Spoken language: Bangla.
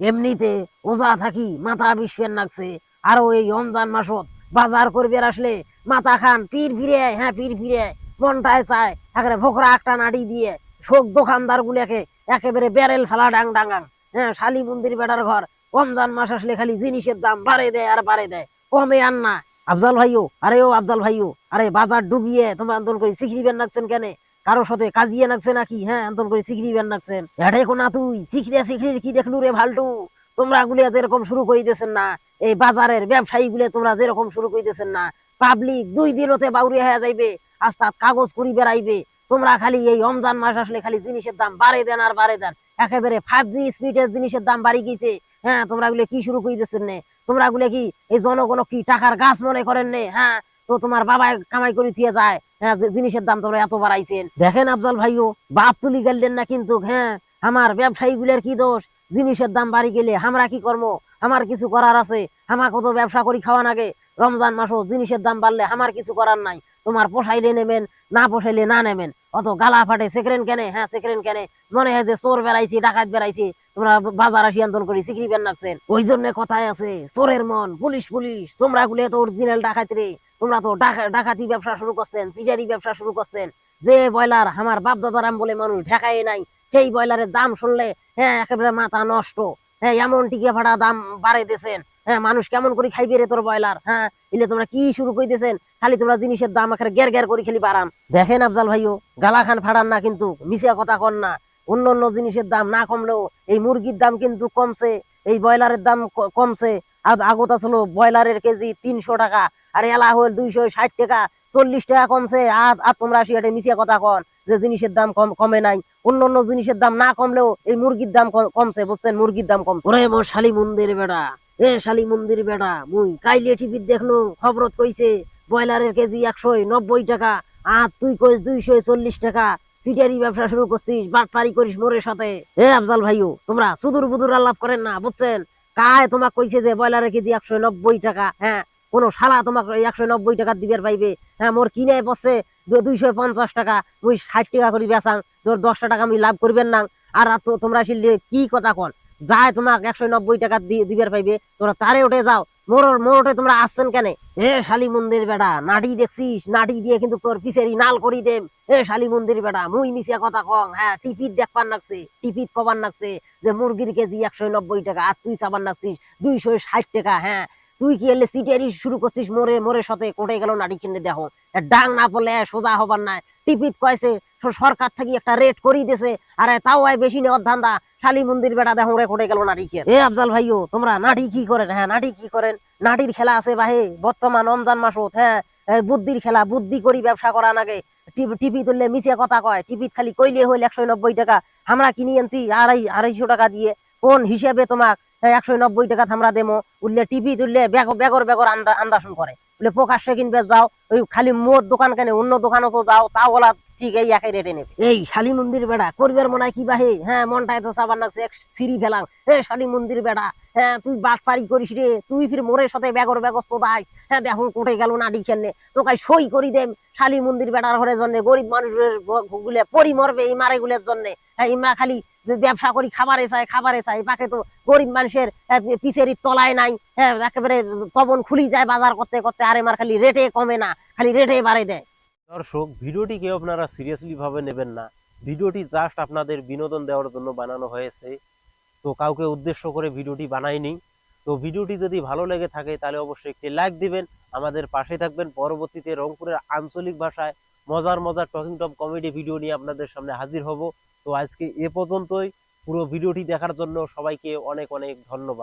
এমনিতে ওজা থাকি, মাথা বিষফেন লাগছে আরও এই রমজান মাসত বাজার করবে আসলে মাথা খান, পীর ফিরে হ্যাঁ পীর ফিরে মনটায় চায়, একেবারে ভোকরা একটা নাড়ি দিয়ে শোক দোকানদার গুলাকে একেবারে ব্যারেল ফেলা ডাং ডাঙ্গাং হ্যাঁ শালি মন্দির বেটার ঘর, রমজান মাস আসলে খালি জিনিসের দাম বাড়ে দেয় আর বাড়ে দেয়। কমে আন না। আফজাল ভাইও, আরে ও আফজাল ভাইও, আরে বাজার ডুবিয়ে তোমরা আন্দোলন করে সিখরি বেন নাকছেন কেন? কারোর সাথে কাজিয়ে নাকছে নাকি? হ্যাঁ আন্দোলন করে সিখরি বেন নাকছেন এটাই কোনা তুই। সিখরে সিখরির কি দেখলু রে ভাল্টু? তোমরা গুলিয়া যেরকম শুরু করিতেছেন না, এই বাজারের ব্যবসায়ী গুলো তোমরা যেরকম শুরু করিতেছেন না পাবলিক দুই দিনতে বাউরি হয়ে যাইবে আস্তাদ কাগজ করি বেড়াইবে। তোমরা খালি এই রমজান মাস আসলে খালি জিনিসের দাম বাড়ে দেন আর বাড়ে দেন। একেবারে ফাইভ জি স্পিডের জিনিসের দাম বাড়ি গেছে হ্যাঁ তোমরা গুলো কি শুরু করিতেছেন নে? তোমরা গুলো কি এই জনগণ কি টাকার গাছ মনে করেন নে? হ্যাঁ তো তোমার বাবা কামাই করে থিয়ে যায়। হ্যাঁ জিনিসের দাম তোমরা এত বাড়াইছেন। দেখেন আফজাল ভাইও, বাপ তুলি গেলেন না কিন্তু হ্যাঁ আমার ব্যবসায়ী গুলের কি দোষ? জিনিসের দাম বাড়ি গেলে আমরা কি কর্ম আমার কিছু করার আছে, আমাকে তো ব্যবসা করি খাওয়া নাগে রমজান মাসও জিনিসের দাম বাড়লে আমার কিছু করার নাই। তোমার পোষাইলে নেবেন, না পোষাইলে না নেবেন। অত গালা ফাটে সেকেন্ড কেনে? হ্যাঁ সেকেন্ড কেনে? মনে হয় যে চোর বেড়াইছি, ডাকাত বেড়াইছি। তোমরা বাজার আসি আন্দোলন করি, সিকরি বেন নাকছেন ওই জন্য কথায় আছে, চোরের মন, পুলিশ পুলিশ। তোমরা গুলে তো অরিজিনাল ডাকাত রে। তোমরা তো ডাকাতি ব্যবসা শুরু করছেন, চিজারি ব্যবসা শুরু করছেন। যে ব্রয়লার আমার বাপ দাদারাম বলে মানুষ ঢাকায় নাই, সেই ব্রয়লারের দাম শুনলে হ্যাঁ একেবারে মাথা নষ্ট। হ্যাঁ এমন টিকিয়া ভাড়া দাম বাড়াই দিয়েছেন? হ্যাঁ মানুষ কেমন করে খাইবে রে তোর ব্রয়লার? হ্যাঁ এলে তোমরা কি শুরু করিতেছেন খালি তোমরা জিনিসের দাম একেবারে গের গের করে খালি বাড়ান। দেখেন আফজাল ভাইও গালা খান ফাড়ান না কিন্তু, মিশিয়া কথা কন না। অন্য অন্য জিনিসের দাম না কমলেও এই মুরগির দাম কিন্তু কমছে, এই ব্রয়লারের দাম কমছে। আজ আগত আসলো ব্রয়লারের কেজি তিনশো টাকা আর এলা হল দুইশো ষাট টাকা, চল্লিশ টাকা কমছে, আর আর তোমরা সিয়াটে মিশিয়া কথা কন, যে জিনিসের দাম কম কমে নাই। অন্য অন্য জিনিসের দাম না কমলেও এই মুরগির দাম কমছে, বুঝছেন? মুরগির দাম কমছে। ওরে মোর শালি মন্দির বেড়া, এ শালি মন্দির বেড়া, মুই কাইলে টিভিত দেখনু, খবরত কইছে, ব্রয়লারের কেজি একশো নব্বই টাকা, আর তুই কইস দুইশো চল্লিশ টাকা। সিটারি ব্যবসা শুরু করছিস বাটপারি করিস মোরের সাথে। এ আফজাল ভাইও, তোমরা সুদূর বুদুর আলাপ করেন না, বুঝছেন? কায় তোমাক কইছে যে ব্রয়লারের কেজি একশো নব্বই টাকা হ্যাঁ কোন শালা, তোমাকে একশো নব্বই টাকা দিবার পাইবে। হ্যাঁ মোর কিনে বসে দুইশো পঞ্চাশ টাকা, মুই ষাট টাকা করে বেচাং, তোর দশটা টাকা আমি লাভ করবেন না। আর তোমরা শিল্লে কি কথা কন যায় তোমাক একশো নব্বই টাকা দিবার পাইবে, তোরা তারে উঠে যাও। মোর মোর উঠে তোমরা আসছেন কেন? এ, শালি মন্দির বেটা নাটি দেখছিস? নাটি দিয়ে কিন্তু তোর পিছেরই নাল করি দেম। হে শালি মন্দির বেটা, মুই মিশিয়া কথা কং। হ্যাঁ টিপিত দেখবার নাকছে টিপিত কবার নাকছে যে মুরগির কেজি একশো নব্বই টাকা, আর তুই চাবার নাকছিস দুইশো ষাট টাকা হ্যাঁ। তুই কি এলে সিটারি শুরু করছিস? মোরে মোরের সাথে কোটে গেল নাটি কিনে এ ডাং না পড়লে সোজা হবার নাই। টিপিত কয়েছে সরকার থেকে একটা রেট করি দিছে। আরে তাও আয় বেশি নেওয়ার ধান্দা। শালি মন্দির বেটা দেখো রে কোটে গেল নাটি কে এ আফজাল ভাইও, তোমরা নাটি কি করেন? হ্যাঁ নাটি কি করেন? নাটির খেলা আছে বাহে, বর্তমান রমজান মাসত হ্যাঁ? বুদ্ধির খেলা, বুদ্ধি করি ব্যবসা করা নাগে টিপি তুললে মিশিয়ে কথা কয়। টিপিত খালি কইলে হইল একশো নব্বই টাকা। আমরা কিনি আনছি আড়াই, আড়াইশো টাকা দিয়ে। কোন হিসেবে তোমাক একশো নব্বই টাকা আমরা দেমো। উঠলে টিপি তুললে বেগ বেগর বেগর আন্দা আন্দাসন করে। বলে প্রকাশ্যে কিনবে যাও, ওই খালি মোর দোকান কেনে, অন্য দোকানও তো যাও, তাও ওলা ঠিক এই একই রেটে নেবে। এই শালি মন্দির বেড়া, করবার মনে হয় কি বাহে? হ্যাঁ মনটায় তো সাবার লাগছে, এক সিঁড়ি ফেলাং এ শালি মন্দির বেড়া হ্যাঁ তুই বাট পারি করিস রে, তুই ফির মোরের সাথে বেগর বেগস্ত দায় হ্যাঁ দেখুন কোটে গেল নাডি খেলনে তোকে সই করি দেম। শালি মন্দির বেড়ার ঘরের জন্য গরিব মানুষের গুলে পরি মরবে এই মারে গুলের জন্য। হ্যাঁ ইমরা খালি ব্যবসা করি খাবারে চাই খাবারে চাই বাকি তো গরিব মানুষের পিছেরই তলায় নাই হ্যাঁ একেবারে তবন খুলি যায় বাজার করতে করতে, আর এমার খালি রেটে কমে না, খালি রেটে বাড়ে দেয়। দর্শক ভিডিওটিকে আপনারা সিরিয়াসলি ভাবে নেবেন না। ভিডিওটি জাস্ট আপনাদের বিনোদন দেওয়ার জন্য বানানো হয়েছে। তো কাউকে উদ্দেশ্য করে ভিডিওটি বানাইনি। তো ভিডিওটি যদি ভালো লেগে থাকে, তাহলে অবশ্যই একটি লাইক দিবেন। আমাদের পাশে থাকবেন পরবর্তীতে রংপুরের আঞ্চলিক ভাষায় মজার মজার টকিং টপ কমেডি ভিডিও নিয়ে আপনাদের সামনে হাজির হব। তো আজকে এ পর্যন্তই। পুরো ভিডিওটি দেখার জন্য সবাইকে অনেক অনেক ধন্যবাদ।